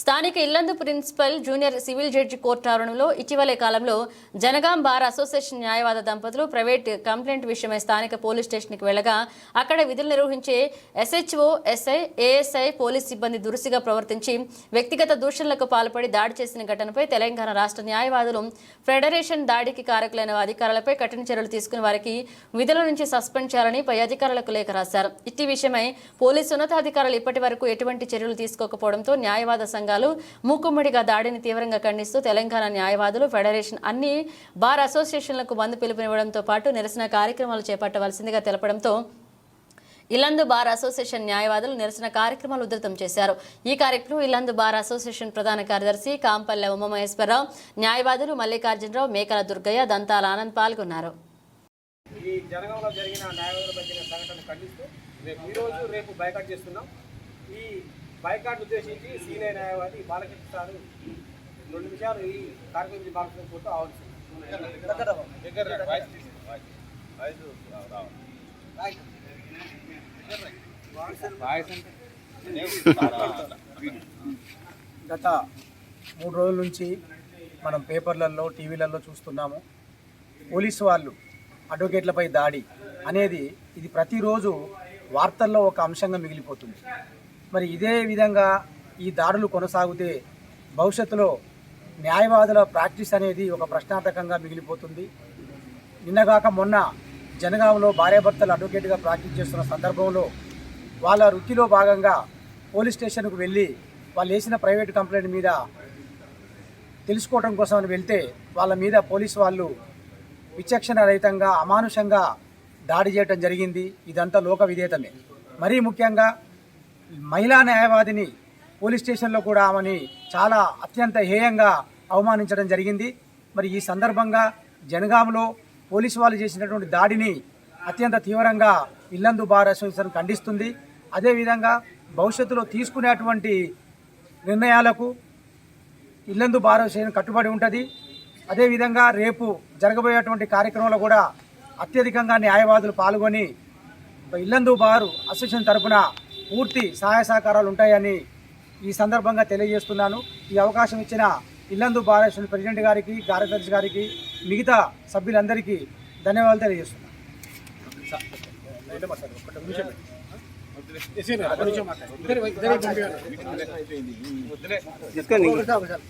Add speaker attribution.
Speaker 1: స్థానిక Yellandu principal junior civil judge court ఆవరణలో ఇటీవలే కాలంలో జనగాం బార్ అసోసియేషన్ న్యాయవాద దంపతులు ప్రైవేట్ కంప్లైంట్ విషయమై స్థానిక పోలీస్ స్టేషన్కి వెళ్ళగా అక్కడ విధులు నిర్వహించే ఎస్హెచ్ఓ ఎస్ఐ ఏఎస్ఐ పోలీస్ సిబ్బంది దురుసుగా ప్రవర్తించి వ్యక్తిగత దూషణలకు పాల్పడి దాడి చేసిన ఘటనపై తెలంగాణ రాష్ట్ర న్యాయవాదులు ఫెడరేషన్ దాడికి కారకులైన అధికారులపై కఠిన చర్యలు తీసుకుని వారికి విధుల నుంచి సస్పెండ్ చేయాలని పై అధికారులకు లేఖ రాశారు. ఇట్టి విషయమై పోలీసు ఉన్నతాధికారులు ఇప్పటి వరకు ఎటువంటి చర్యలు తీసుకోకపోవడంతో న్యాయవాద సంఘం సంఘాలు మూకుమ్మడిగా దాడిని తీవ్రంగా ఖండిస్తూ తెలంగాణ న్యాయవాదులు ఫెడరేషన్ అన్ని బార్ అసోసియేషన్లకు బంద్ పిలుపునివ్వడంతో పాటు నిరసన కార్యక్రమాలు చేపట్టవలసిందిగా తెలపడంతో ఇల్లందు బార్ అసోసియేషన్ న్యాయవాదులు నిరసన కార్యక్రమాలు ఉధృతం చేశారు. ఈ కార్యక్రమం ఇల్లందు బార్ అసోసియేషన్ ప్రధాన కార్యదర్శి కాంపల్లె ఉమామహేశ్వరరావు న్యాయవాదులు మల్లికార్జునరావు మేకల దుర్గయ్య దంతాల ఆనంద్ పాల్గొన్నారు.
Speaker 2: ఈ జరిగిన ఖండిస్తూ రేపు ఈరోజు రేపు బైకాట్ చేస్తున్నాం. ఈ బైకాట్ ఉద్దేశించి సీనియర్ న్యాయవాది బాలకృష్ణ రెండు నిమిషాలు ఈ కార్యక్రమం భాగస్వామి ఆలోచిస్తున్నాం
Speaker 3: గత మూడు రోజుల నుంచి మనం పేపర్లలో టీవీలలో చూస్తున్నాము. పోలీసు వాళ్ళు అడ్వకేట్లపై దాడి అనేది ఇది ప్రతిరోజు వార్తల్లో ఒక అంశంగా మిగిలిపోతుంది. మరి ఇదే విధంగా ఈ దాడులు కొనసాగితే భవిష్యత్తులో న్యాయవాదుల ప్రాక్టీస్ అనేది ఒక ప్రశ్నార్థకంగా మిగిలిపోతుంది. నిన్నగాక మొన్న జనగాంలో భార్యాభర్తలు అడ్వకేట్గా ప్రాక్టీస్ చేస్తున్న సందర్భంలో వాళ్ళ వృత్తిలో భాగంగా పోలీస్ స్టేషన్కు వెళ్ళి వాళ్ళు వేసిన ప్రైవేట్ కంప్లైంట్ మీద తెలుసుకోవడం కోసం అని వెళ్తే వాళ్ళ మీద పోలీసు వాళ్ళు విచక్షణ రహితంగా అమానుషంగా దాడి చేయటం జరిగింది. ఇదంతా లోక విధేయతమే. మరీ ముఖ్యంగా మహిళా న్యాయవాదిని పోలీస్ స్టేషన్లో కూడా ఆమెని చాలా అత్యంత హేయంగా అవమానించడం జరిగింది. మరి ఈ సందర్భంగా జనగాంలో పోలీసు వాళ్ళు చేసినటువంటి దాడిని అత్యంత తీవ్రంగా ఇల్లందు బార్ అసోసియేషన్ ఖండిస్తుంది. అదేవిధంగా భవిష్యత్తులో తీసుకునేటువంటి నిర్ణయాలకు ఇల్లందు బార్ అసోసియేషన్ కట్టుబడి ఉంటుంది. అదేవిధంగా రేపు జరగబోయేటువంటి కార్యక్రమంలో కూడా అత్యధికంగా న్యాయవాదులు పాల్గొని ఇల్లందు బారు అసోసియేషన్ తరపున పూర్తి సహాయ సహకారాలు ఉంటాయని ఈ సందర్భంగా తెలియజేస్తున్నాను. ఈ అవకాశం ఇచ్చిన ఇల్లందు బార్ ప్రెసిడెంట్ గారికి కార్యదర్శి గారికి మిగతా సభ్యులందరికీ ధన్యవాదాలు తెలియజేస్తున్నాను.
Speaker 2: ఇద్దరు-